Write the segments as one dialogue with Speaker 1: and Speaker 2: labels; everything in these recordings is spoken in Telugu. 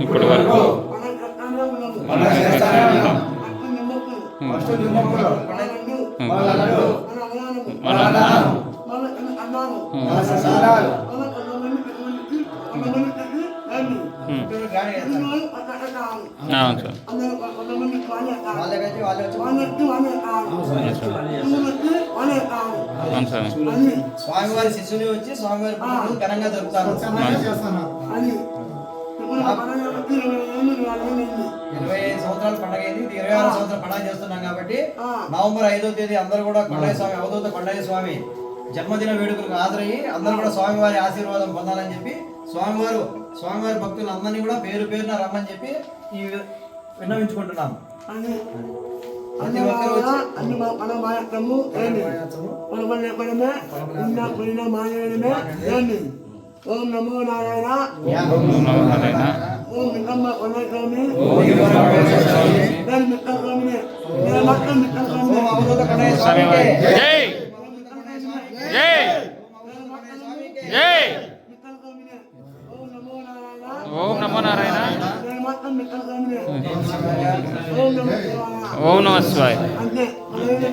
Speaker 1: ఇప్పటి వరకు. అవును సార్. అవును సార్.
Speaker 2: స్వామివారి శిష్యుని వచ్చి స్వామివారి ఘనంగా జరుపుతారు.
Speaker 3: ఇరవై
Speaker 2: ఐదు సంవత్సరాల పండగ అయింది. ఇది ఇరవై ఆరు సంవత్సరాల పండగ చేస్తున్నాం కాబట్టి. నవంబర్ ఐదో తేదీ అందరూ కూడా కొండయ్య స్వామి అవధూత కొండయ్య స్వామి జన్మదిన వేడుకలకు హాజరయ్యి అందరూ కూడా స్వామివారి ఆశీర్వాదం పొందాలని చెప్పి స్వామివారు స్వామివారి భక్తులందరినీ కూడా పేరు పేరున రమ్మని చెప్పి ఈ విన్నవించుకుంటున్నాం
Speaker 3: అని
Speaker 2: ప్రతి ఒక్కరు
Speaker 3: అందువల్ల
Speaker 2: వచ్చి
Speaker 3: అన్ని మన- మన మాయత్వము ఏంటి మన మన ఎక్కడమే ఉన్న పోయిన మాయమే ఏంటి ఓం నమో నారాయణ.
Speaker 1: ఓం నమో నారాయణ.
Speaker 3: ఓం నికమ్మ కొనస్వామి
Speaker 2: ఓం
Speaker 3: నేను మిక్కల స్వామిని నేను మొత్తం మిక్కల స్వామిని
Speaker 2: అవధూత కొండయ్య
Speaker 1: స్వామి
Speaker 2: స్వామికి
Speaker 1: జై జై జై
Speaker 3: మిక్కల స్వామిని ఓం నమో నారాయణ
Speaker 1: ఓం నమో నారాయణ
Speaker 3: నేను మొత్తం మిక్కల స్వామిని ఓం నమో శివాయ
Speaker 1: ఓం నమ శివాయ
Speaker 3: అంతే అలాగే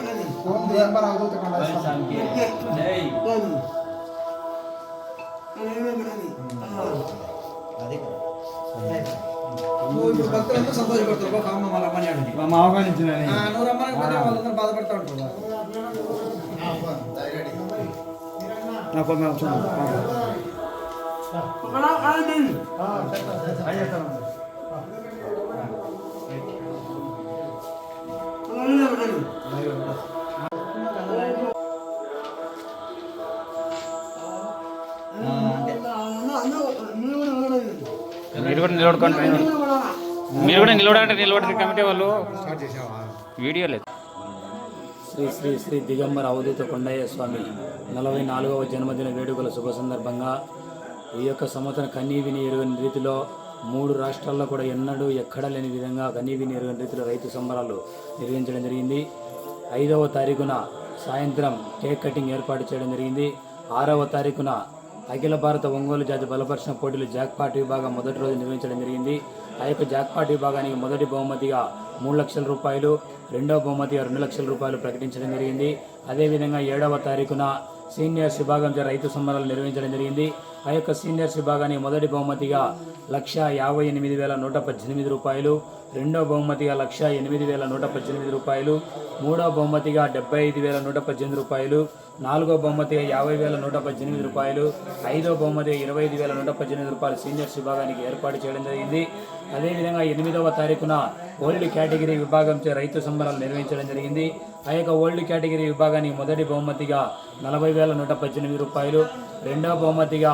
Speaker 3: అది
Speaker 2: ఇప్పుడు భక్తులంతా సంతోషపడతారు. ఒక అమ్మ మళ్ళీ రమ్మని అడిగి.
Speaker 4: మా
Speaker 2: ఆ, నువ్వు రమ్మని వాళ్ళందరూ బాధపడతా ఉంటారు
Speaker 4: నాకు మేము
Speaker 1: మీరు కూడా నిలబడుకుంటారు మీరు కూడా నిలబడంటే నిలబడి కమిటీ వాళ్ళు. వీడియో లేదు.
Speaker 5: శ్రీ శ్రీ శ్రీ దిగంబర అవధూత కొండయ్య స్వామి నలభై నాలుగవ జన్మదిన వేడుకల శుభ సందర్భంగా ఈ యొక్క సంవత్సరం కన్నీ విని ఎరుగని రీతిలో మూడు రాష్ట్రాల్లో కూడా ఎన్నడూ ఎక్కడ లేని విధంగా కన్నీ విని ఎరుగని రీతిలో రైతు సంబరాలు నిర్వహించడం జరిగింది. ఐదవ తారీఖున సాయంత్రం కేక్ కటింగ్ ఏర్పాటు చేయడం జరిగింది. ఆరవ తారీఖున అఖిల భారత ఒంగోలు జాతి బలపరిచిన పోటీలు జాక్పాట్ విభాగం మొదటి రోజు నిర్వహించడం జరిగింది. ఆ యొక్క జాక్పాట్ విభాగానికి మొదటి బహుమతిగా మూడు లక్షల రూపాయలు రెండవ బహుమతిగా రెండు లక్షల రూపాయలు ప్రకటించడం జరిగింది. అదేవిధంగా ఏడవ తారీఖున సీనియర్స్ విభాగం రైతు సంబరాలు నిర్వహించడం జరిగింది. ఆ యొక్క సీనియర్స్ విభాగానికి మొదటి బహుమతిగా లక్ష యాభై ఎనిమిది వేల నూట పద్దెనిమిది రూపాయలు రెండవ బహుమతిగా లక్ష ఎనిమిది వేల నూట పద్దెనిమిది రూపాయలు మూడవ బహుమతిగా డెబ్బై ఐదు వేల నూట పద్దెనిమిది రూపాయలు నాలుగో బహుమతిగా యాభై వేల నూట పద్దెనిమిది రూపాయలు ఐదో బహుమతిగా ఇరవై ఐదు వేల నూట పద్దెనిమిది రూపాయలు సీనియర్స్ విభాగానికి ఏర్పాటు చేయడం జరిగింది. అదేవిధంగా ఎనిమిదవ తారీఖున ఓల్డ్ కేటగిరీ విభాగంచే రైతు సంబరాలు నిర్వహించడం జరిగింది. ఆ యొక్క ఓల్డ్ కేటగిరీ విభాగానికి మొదటి బహుమతిగా నలభై వేల నూట పద్దెనిమిది రూపాయలు రెండవ బహుమతిగా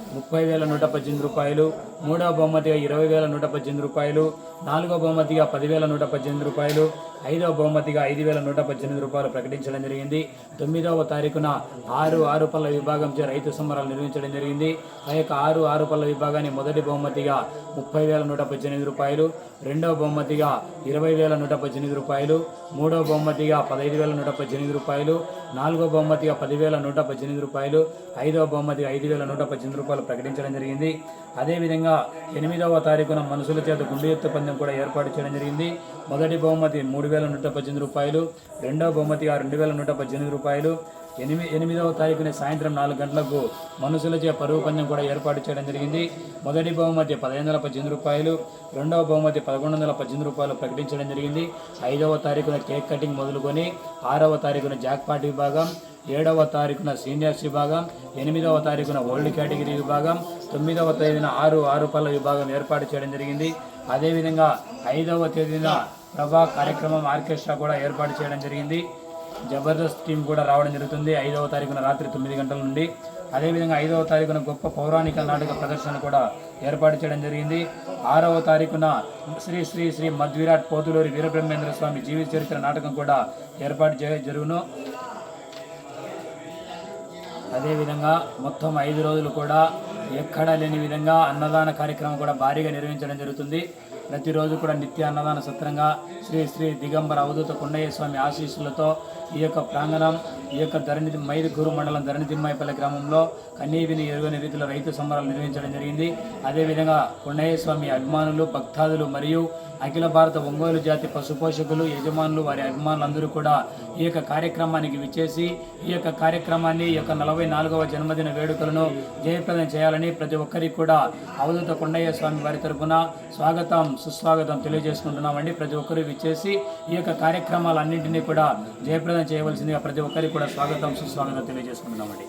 Speaker 5: ముప్పై వేల నూట పద్దెనిమిది రూపాయలు మూడవ బహుమతిగా ఇరవై వేల నూట పద్దెనిమిది రూపాయలు నాలుగో బహుమతిగా పదివేల నూట పద్దెనిమిది రూపాయలు ఐదవ బహుమతిగా ఐదు వేల నూట పద్దెనిమిది రూపాయలు ప్రకటించడం జరిగింది. తొమ్మిదవ తారీఖున ఆరు ఆరు పళ్ళ విభాగంచే రైతు సంబరాలు నిర్వహించడం జరిగింది. ఆ యొక్క ఆరు ఆరు పళ్ళ విభాగాన్ని మొదటి బహుమతిగా ముప్పై వేల నూట పద్దెనిమిది రూపాయలు రెండవ బహుమతిగా ఇరవై వేల నూట పద్దెనిమిది రూపాయలు మూడవ బహుమతిగా పదహైదు వేల నూట పద్దెనిమిది రూపాయలు నాలుగో బహుమతిగా పదివేల నూట పద్దెనిమిది రూపాయలు ఐదవ బహుమతిగా ఐదు వేల నూట పద్దెనిమిది రూపాయలు ప్రకటించడం జరిగింది. అదేవిధంగా ఎనిమిదవ తారీఖున మనుషుల చేత గుండె ఎత్తు పందెం కూడా ఏర్పాటు చేయడం జరిగింది. మొదటి బహుమతి మూడు వేల నూట పద్దెనిమిది రూపాయలు రెండవ బహుమతిగా రెండు వేల నూట పద్దెనిమిది రూపాయలు ఎనిమిది ఎనిమిదవ తారీఖున సాయంత్రం నాలుగు గంటలకు మనుషులచే పరువు పందెం కూడా ఏర్పాటు చేయడం జరిగింది. మొదటి బహుమతి పదిహేను వందల పద్దెనిమిది రూపాయలు రెండవ బహుమతి పదకొండు వందల పద్దెనిమిది రూపాయలు ప్రకటించడం జరిగింది. ఐదవ తారీఖున కేక్ కటింగ్ మొదలుకొని ఆరవ తారీఖున జాక్పాట్ విభాగం ఏడవ తారీఖున సీనియర్స్ విభాగం ఎనిమిదవ తారీఖున ఓల్డ్ కేటగిరీ విభాగం తొమ్మిదవ తేదీన ఆరు ఆరు పళ్ళ విభాగం ఏర్పాటు చేయడం జరిగింది. అదేవిధంగా ఐదవ తేదీన ప్రభా కార్యక్రమం ఆర్కెస్ట్రా కూడా ఏర్పాటు చేయడం జరిగింది. జబర్దస్త్ టీం కూడా రావడం జరుగుతుంది. ఐదవ తారీఖున రాత్రి తొమ్మిది గంటల నుండి. అదేవిధంగా ఐదవ తారీఖున గొప్ప పౌరాణిక నాటక ప్రదర్శన కూడా ఏర్పాటు చేయడం జరిగింది. ఆరవ తారీఖున శ్రీ శ్రీ శ్రీ మధ్విరాట్ పోతులూరి వీరబ్రహ్మేంద్ర స్వామి జీవిత చరిత్ర నాటకం కూడా ఏర్పాటు చే జరుగును. అదేవిధంగా మొత్తం ఐదు రోజులు కూడా ఎక్కడా లేని విధంగా అన్నదాన కార్యక్రమం కూడా భారీగా నిర్వహించడం జరుగుతుంది. ప్రతిరోజు కూడా నిత్య అన్నదాన సత్రంగా శ్రీ శ్రీ దిగంబర అవధూత కొండయ్య స్వామి ఆశీస్సులతో ఈ యొక్క ప్రాంగణం ఈ యొక్క ధరణి మైదుగూరు మండలం ధరణి తిమ్మాయిపల్లి గ్రామంలో కన్నీవిని ఎరుగని రీతిలో రైతు సంబరాలు నిర్వహించడం జరిగింది. అదేవిధంగా కొండయ్య స్వామి అభిమానులు భక్తాదులు మరియు అఖిల భారత ఒంగోలు జాతి పశుపోషకులు యజమానులు వారి అభిమానులందరూ కూడా ఈ యొక్క కార్యక్రమానికి విచ్చేసి ఈ యొక్క కార్యక్రమాన్ని ఈ యొక్క నలభై నాలుగవ జన్మదిన వేడుకలను జయప్రదం చేయాలని ప్రతి ఒక్కరికి కూడా అవధూత కొండయ్య స్వామి వారి తరపున స్వాగతం సుస్వాగతం తెలియజేసుకుంటున్నామండి. ప్రతి ఒక్కరు విచ్చేసి ఈ యొక్క కార్యక్రమాలన్నింటినీ కూడా జయప్రదం చేయవలసిందిగా ప్రతి ఒక్కరికి కూడా స్వాగతం సుస్వాగతం తెలియజేసుకుంటున్నామండి.